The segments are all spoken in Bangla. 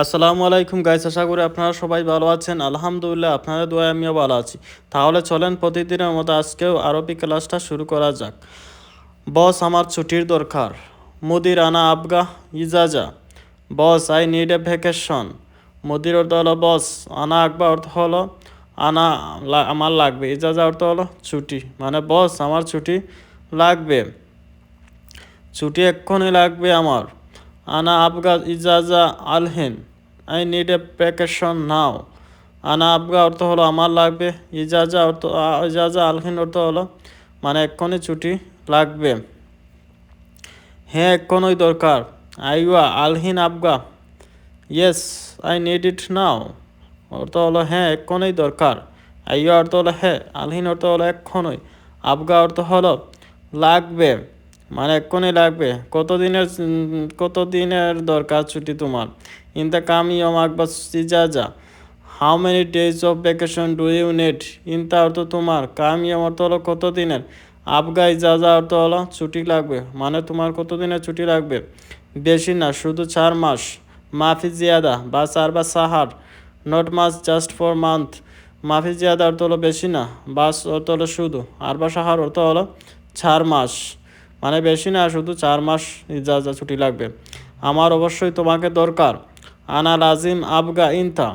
আসসালামু আলাইকুম গাইস, আশা করি আপনারা সবাই ভালো আছেন। আলহামদুলিল্লাহ, আপনাদের দোয়া আমিও ভালো আছি। তাহলে চলেন, প্রতিদিনের মতো আজকেও আরবি ক্লাসটা শুরু করা যাক। বস, আমার ছুটির দরকার। মুদির আনা আবগা ইজাজা। Boss, I need a vacation. মুদির অর্থ হলো, বস, আনা আকবা অর্থ হলো, আনা আমার লাগবে। ইজাজা অর্থ হলো, ছুটি। মানে বস, আমার ছুটি লাগবে। ছুটি এক্ষুনি লাগবে আমার। আনা আবগা ইজাজা আলহিন I need a vacation now আনা আবগা অর্থ হলো আমার লাগবে ইজাজা অর্থ ইজাজা আলহিন অর্থ হলো মানে এক্ষণে ছুটি লাগবে হ্যাঁ এক্ষুনি দরকার আইওয়া আলহিন আবগা yes I need it now অর্থ হলো হ্যাঁ এক্ষণই দরকার আইয়া অর্থ হলো হ্যাঁ আলহিন অর্থ হলো এক্ষুনি আবগা অর্থ হলো লাগবে মানে এক্ষুনি লাগবে। কতদিনের কতদিনের দরকার ছুটি তোমার? ইন দ্য কাম ইয়ম আকবা সিজাজা। How many days of vacation do you need ইনতা অর্থ তোমার। কাম ইয়ম অর্থ হলো কতদিনের? আবগা ইজাজা অর্থ হলো ছুটি লাগবে। মানে তোমার কতদিনের ছুটি লাগবে? বেশি না, শুধু চার মাস। মাফি জিয়াদা, বা চার বা সাহার। Not much just for month মাফি জিয়াদা অর্থ হলো বেশি না, বাস অর্থ হলো শুধু। আর বা সাহার অর্থ হলো চার মাস। মানে বেশি না, শুধু চার মাস ইজাজা ছুটি লাগবে। আমার অবশ্যই তোমাকে দরকার। আনা লাজিম আবগা ইনতা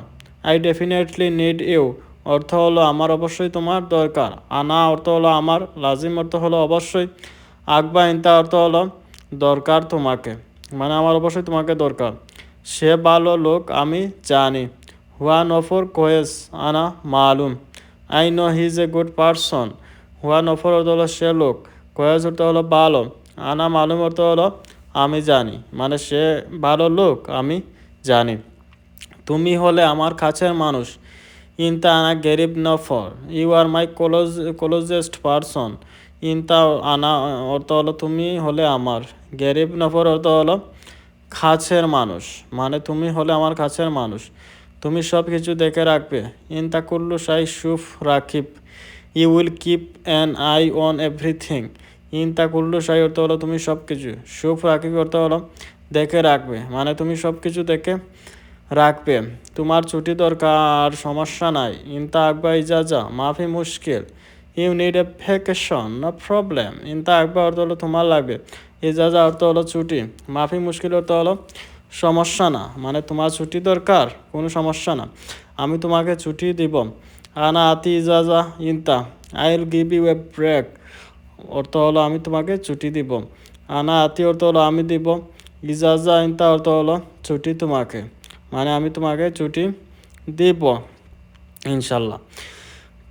আই ডেফিনেটলি নিড ইউ অর্থ হলো আমার অবশ্যই তোমার দরকার। আনা অর্থ হলো আমার, লাজিম অর্থ হলো অবশ্যই। আকবা ইনতা অর্থ হলো দরকার তোমাকে। মানে আমার অবশ্যই তোমাকে দরকার। সে ভালো লোক আমি জানি। হুয়া নফর কোয়েস, আনা মালুম। I know he is a good person হুয়া নফর অর্থ হলো সে লোক। কোয়েস অর্থ হলো ভালো, আনা মালুম অর্থ হলো আমি জানি। মানে সে ভালো লোক, আমি জানি। তুমি হলে আমার কাছের মানুষ। ইনতা আনা গেরিব নফর you are my close closest person ইনতা আনা অর্থ হলো তুমি হলে আমার। গেরিব নফর অর্থ হলো কাছের মানুষ। মানে তুমি হলে আমার কাছের মানুষ। তুমি সব কিছু দেখে রাখবে। ইনতা কুল্লু সাই সুফ রাখিব। You will keep an eye on everything ইনতা কুল্লু সাই অর্থ হলো তুমি সব কিছু সুফ রাখি অর্থ হলো, দেখে রাখবে। মানে তুমি সব কিছু দেখে রাখবে। তোমার ছুটি দরকার, সমস্যা নাই। ইনতা আকবা ইজাজা, মাফি মুশকিল। You need a vacation no problem ইনতা আকবা অর্থ হলো তোমার লাগবে। ইজাজা অর্থ হলো ছুটি। মাফি মুশকিল অর্থ হলো সমস্যা না। মানে তোমার ছুটি দরকার, কোনো সমস্যা না। আমি তোমাকে ছুটি দিব। আনা আতি ইজাজা, ইনতা। I will give you a break অর্থ হলো আমি তোমাকে ছুটি দিব। আনা আতি অর্থ হলো আমি দিব। ইজাজা ইনতা অর্থ হলো ছুটি তোমাকে। মানে আমি তোমাকে ছুটি দিব ইনশাল্লাহ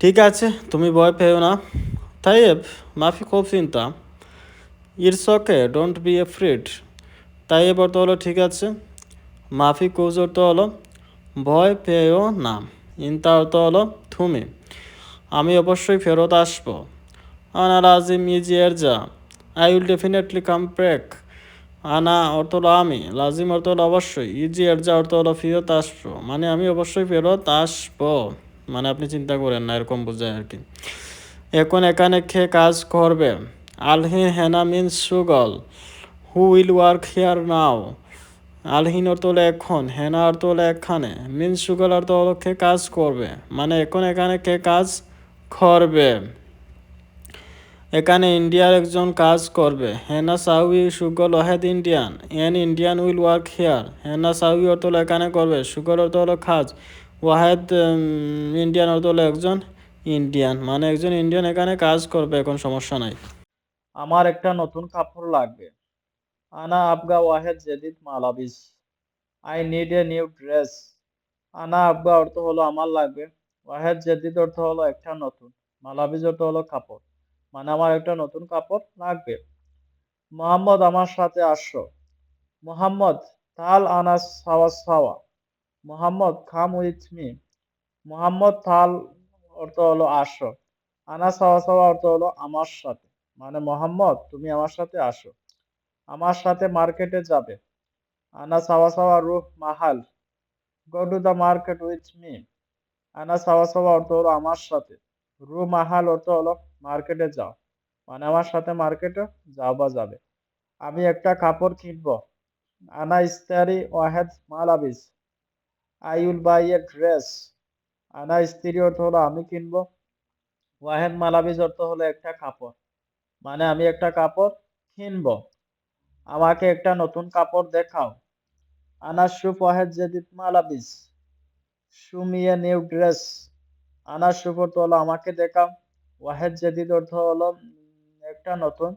ঠিক আছে, তুমি ভয় পেও না। তাইব মাফি খুব চিন্তা। It's okay don't be afraid তাইব অর্থ হলো ঠিক আছে। মাফি কোজ অর্থ হলো ভয় পেও না। ইনতা অর্থ হলো তুমি। আমি অবশ্যই ফেরত আসব। আনা লাজিম ইজি এরজা I will definitely come back আনা অর্থ হলো আমি লাজিম অর্থ হলো অবশ্যই। ইজি যা অর্থ হলো ফেরত আসব মানে আমি অবশ্যই ফেরত আসব মানে আপনি চিন্তা করেন না এরকম বোঝায় আর কি এখন এখানে খেয়ে কাজ করবে আলহিন হেনা মিন্স সুগল who will work here now আলহিন অর্থ হলো এখন হেনা অর্থ হলো এখানে মিন্স সুগল অর্থ হলো কে কাজ করবে মানে এখন এখানে কে কাজ করবে এখানে ইন্ডিয়ার একজন কাজ করবে। হেনা সাউই সুগল Wahed Indian. An Indian will work here. হেনা সাউই অর্থ হলো এখানে করবে। সুগল অর্থ হলো কাজ ওয়াহেদ ইন্ডিয়ান অর্থ হলো একজন ইন্ডিয়ান। মানে একজন ইন্ডিয়ান এখানে কাজ করবে, এখন সমস্যা নাই। আমার একটা নতুন কাপড় লাগবে। আনা আবগা ওয়াহেদ জেদিদ মালাবিস I need a new dress. আনা আবগা অর্থ হলো আমার লাগবে। ওয়াহেদ জেদিদ অর্থ হলো একটা নতুন। মালাবিজ অর্থ হলো কাপড়। মানে আমার একটা নতুন কাপড় লাগবে। মোহাম্মদ আমার সাথে আসো। মোহাম্মদ, তাল আনাস সাওয়া সাওয়া। মোহাম্মদ খাম উইথ মি মোহাম্মদ, তাল অর্থ হলো আসো। আনা সাওয়া সাওয়া অর্থ হলো আমার সাথে। মানে মোহাম্মদ, তুমি আমার সাথে আসো। আমার সাথে মার্কেটে যাবে। আনা সাওয়া সাওয়া রুহ মাহাল। Go to the market with me আনা সাওয়া সাওয়া অর্থ হলো আমার সাথে। রু মাহাল অর্থ হলো মার্কেটে যাও। মানে আমার সাথে মার্কেটে যাও বা যাবে। আমি একটা কাপড় কিনবো। আনা ইস্তারি ওয়াহেদ মালাবিস I will buy a dress আনা স্ত্রী অর্থ হলো আমি কিনবো। ওয়াহেদ মালাবিজ অর্থ হলো একটা কাপড়। মানে আমি একটা কাপড় কিনবো। আমাকে একটা নতুন কাপড় দেখাও। আনা শুফ ওয়াহেদ জেদিদ মালাবিজ সুমিয়ে নিউ ড্রেস। আনা শুফ অর্থ হলো আমাকে দেখাও। ওয়াহেদ জেদিদ অর্থ হলো একটা নতুন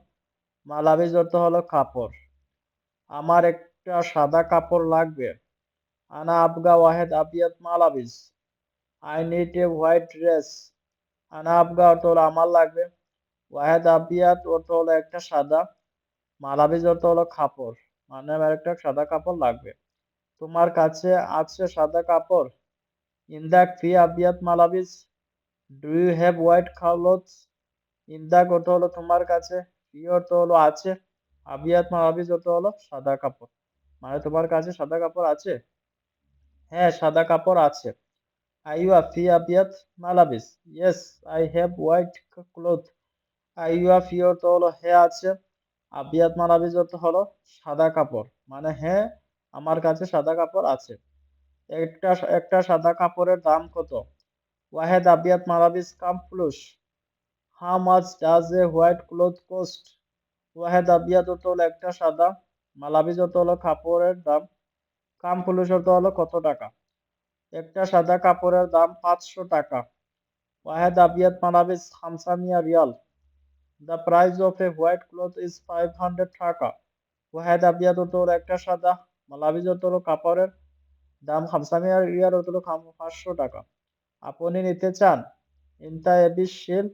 মালাবিজ অর্থ হলো কাপড়। আমার একটা সাদা কাপড় লাগবে। আনা আবগা ওয়াহেদ আবিয়াত মালাবিজ I need a white dress আনা আবগা অর্থ হলো, আমার লাগবে। ওয়াহেদ আবিয়াত অর্থ হলো, একটা সাদা মালাবিজ অর্থ হলো কাপড়। মানে আমার একটা সাদা কাপড় লাগবে। তোমার কাছে আছে সাদা কাপড়? ইন ইন্দাক ফি আবিয়াত মালাবিজ do you have white clothes ইন্দাক অর্থ হলো তোমার কাছে ফি অর্থ হলো আছে আবিয়াত মালাবিজ অর্থ হলো সাদা কাপড় মানে তোমার কাছে সাদা কাপড় আছে হ্যাঁ সাদা কাপড় আছে আইওয়া ফি আবিয়াত মালাবিস yes I have white cloth আইওয়া ফি অর্থ হলো হ্যাঁ আছে আবিয়াত মালাবিজ অর্থ হলো সাদা কাপড় মানে হ্যাঁ আমার কাছে সাদা কাপড় আছে একটা একটা সাদা কাপড়ের দাম কত ওয়াহেদ আবিয়াত মালাবিস কাম plus how much does a white cloth, cost. Wahed আবিয়াত অর্থ হলো একটা সাদা। মালাবিজ অর্থ হলো কাপড়ের দাম। কাম প্লুস অর্থ হলো কত টাকা? একটা সাদা কাপড়ের দাম পাঁচশো টাকা। ওয়াহেদ আবিয়াত মালাবিস খামসামিয়া Real. The price of a white cloth is five hundred taka. Wahed আবিয়াত অর্থ হলো একটা সাদা। মালাবিজ অর্থ হলো কাপড়ের দাম খামসামিয়া রিয়াল অর্থ হলো পাঁচশো টাকা। আপনি নিতে চান? ইনতা এবি শিল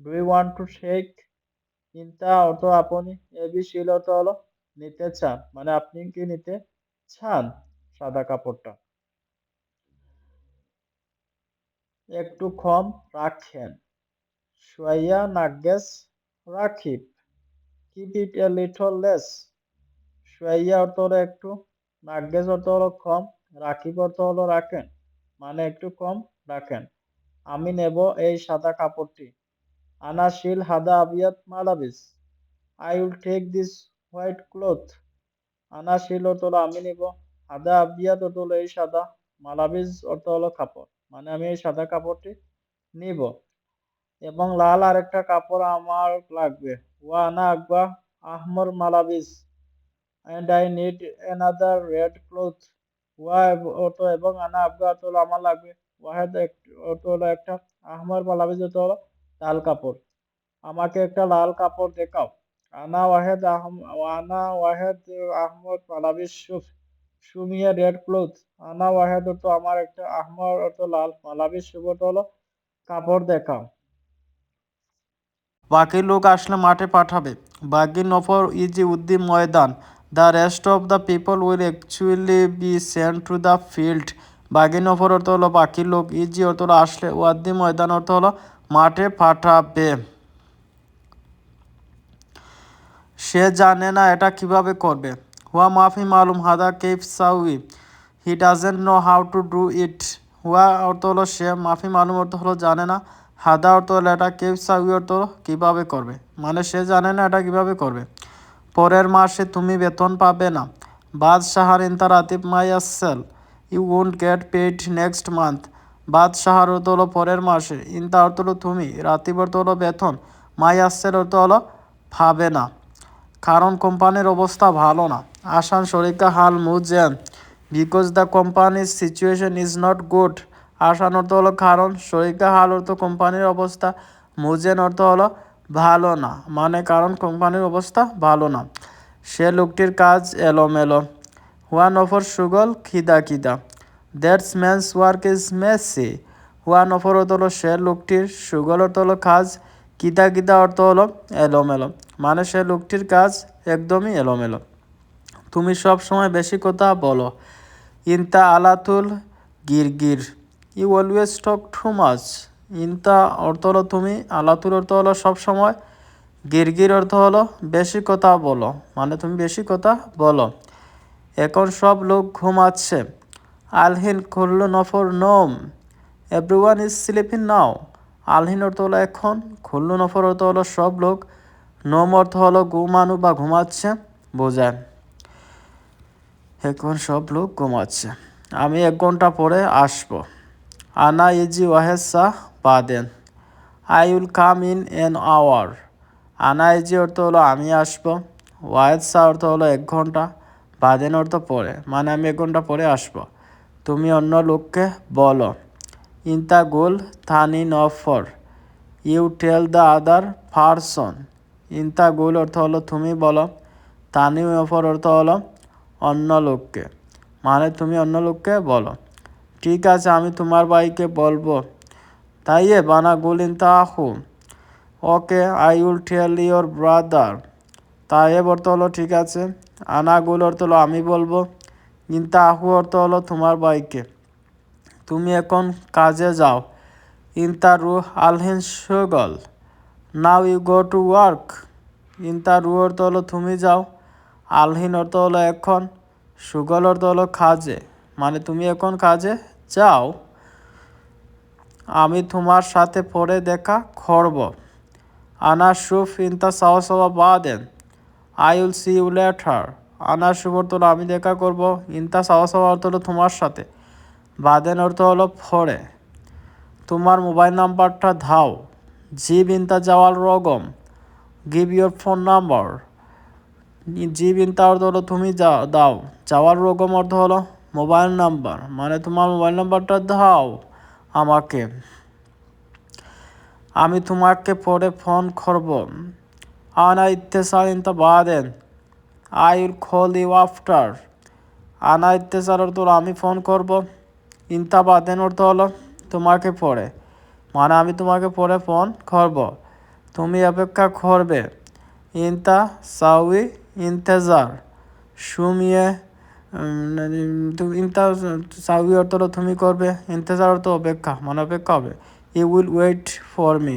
do you want to take ইনতা অর্থ আপনি এবি শিল অর্থ হলো নিতে চান। মানে আপনি কি নিতে চান সাদা কাপড়টা? একটু কম রাখেন। সোয়া নাগেস রাখিব। Keep it a little less সোয়া অর্থ হলো একটু। নাগেস অর্থ হলো কম। রাখিব অর্থ হলো রাখেন। মানে একটু কম রাখেন। আমি নেব এই সাদা কাপড়টি। আনা শিল হাদা আবিয়াত মালাবিস। I will take this white cloth আনা শিল অর্থ হলো আমি নেব। হাদা আবিয়াত অর্থ হলো এই সাদা মালাবিজ অর্থ হলো কাপড়। মানে আমি এই সাদা কাপড়টি নিব। এবং লাল আরেকটা কাপড় আমার লাগবে। ওয়া আনা আকবা আহমর মালাবিজ and I need another red cloth ওয়া অর্থ এবং আনা আবগা হলো আমার লাগবে। ওয়াহেদ অর্থ হলো একটা আহমর মালাবিজ অর্থ হলো লাল কাপড়। আমাকে একটা লাল কাপড় দেখাও। আনা ওয়াহেদ আহম, আনা ওয়াহেদ আহমদ মালাবিজ সুফ সুমিয়া রেড ক্লথ। আনা ওয়াহেদ অর্থ আমার একটা আহমর অর্থ লাল মালাবিজ সুফ হলো কাপড় দেখাও। বাকি লোক আসলে মাঠে পাঠাবে। বাকি নফর ইজি উদ্দি ময়দান। The rest of the people will actually be sent to the field বাকি নফর অর্থ হলো বাকি লোক। ইজি অর্থ হলো আসলে ওয়াদ্দি ময়দান অর্থ হলো মাঠে পাঠাবে সে জানে না এটা কীভাবে করবে। হুয়া মাফি মালুম হাদা কেফ সাউই। He doesn't know how to do it. হুয়া অর্থ হলো সে মাফি মালুম অর্থ হলো জানে না। হাদা অর্থ হলো এটা কেফ সাউই অর্থ কীভাবে করবে। মানে সে জানে না এটা কীভাবে করবে। পরের মাসে তুমি বেতন পাবে না। বাদশাহার ইন্তার আতিফ মাইয়াসেল you won't get paid next month বাদশাহার অর্থ হলো পরের মাসে ইন্তা অর্থ হলো তুমি রাতিব অর্থ হলো বেতন মাইয়াসেল অর্থ হলো পাবে না। কারণ কোম্পানির অবস্থা ভালো না। আসান শরিকা হাল মুজেন বিকজ দ্য কোম্পানির সিচুয়েশন ইজ নট গুড আসান অর্থ হলো কারণ, শরিকা হাল অর্থ কোম্পানির অবস্থা, মুজেন অর্থ হলো ভালো না। মানে কারণ কোম্পানির অবস্থা ভালো না। সে লোকটির কাজ এলোমেলো। ওয়ান অফর সুগল খিদা খিদা। That's man's work is messy one offer অর্থ হলো সে লোকটির সুগল অর্থ হলো কাজ কিদা কিদা অর্থ হলো এলোমেলো। মানে সে লোকটির কাজ একদমই এলোমেলো। তুমি সব সময় বেশি কথা বলো। ইনতা আলাতুল গিরগির। You always talk too much ইনতা অর্থ হলো তুমি, আলাতুর অর্থ হলো সব সময়, গিরগির অর্থ হলো বেশি কথা বলো মানে তুমি বেশি কথা বলো। এখন সব লোক ঘুমাচ্ছে। আলহিন খুল্লু নফর নোম। এভরিওয়ান ইজ স্লিপিং নাও আলহিন অর্থ হলো এখন, খুল্লু নফর অর্থ হলো সব লোক, নোম অর্থ হলো ঘুমানো বা ঘুমাচ্ছে, বোঝায়। এখন সব লোক ঘুমাচ্ছে। আমি এক ঘণ্টা পরে আসব। আনা ইজি ওয়াহেসা বাদেন I will come in an hour আনা ইজি অর্থ হলো আমি আসব ওয়াহেসা অর্থ হলো এক ঘণ্টা বাদেন অর্থ পরে মানে আমি এক ঘণ্টা পরে আসব তুমি অন্য লোককে বলো ইন্তা গুল থানি নফর you tell the other person ইন্তা গোল অর্থ হলো তুমি বলো তানি অফর অর্থ হলো অন্য লোককে মানে তুমি অন্য লোককে বলো ঠিক আছে, আমি তোমার ভাইকে বলব। তাই বানা গুল ইন্তা আহু okay, I will tell your brother. তাই অর্থ হলো, ঠিক আছে আনা গুল অর্থ হলো, আমি বলব ইন্তা আহু অর্থ হলো তোমার ভাইকে। তুমি এখন কাজে যাও। ইন্তা রু আলহিন সুগল। Now you go to work. ইন্তা রু অর্থ হলো, তুমি যাও। আলহিন অর্থ হলো, এখন। সুগল অর্থ হলো, কাজে। মানে তুমি এখন কাজে যাও, আমি তোমার সাথে পরে দেখা করব। আনা শুফ ইন্তা সাওয়া বাদেন। I will see you later. আনা শুভ অর্থ হলো আমি দেখা করব, ইন্তা সাওয়া অর্থ হলো তোমার সাথে। বাদেন অর্থ হলো পরে। তোমার মোবাইল নাম্বারটা দাও। জিব ইন্তা যাওয়াল রগম। Give your phone number. জিব ইন্তা অর্থ হলো তুমি যাও দাও। যাওয়ার রকম অর্থ হলো মোবাইল নাম্বার মানে তোমার মোবাইল নাম্বারটা দাও আমাকে। আমি তোমাকে পরে ফোন করব। আনা ইত্তেসার ইন্তা বাদেন। I will call you after. আনা ইত্তেসার অর্থ হলো আমি ফোন করব। ইন্তা বাদেন অর্থ হলো তোমাকে পরে। মানে আমি তোমাকে পরে ফোন করব। তুমি অপেক্ষা করবে। ইন্তা সাউই ইন্তেজার। সুমিয়ে ইন্তা সাউই অর্থ তুমি করবে ইন্তজার অর্থ অপেক্ষা মানে অপেক্ষা হবে। You will wait for me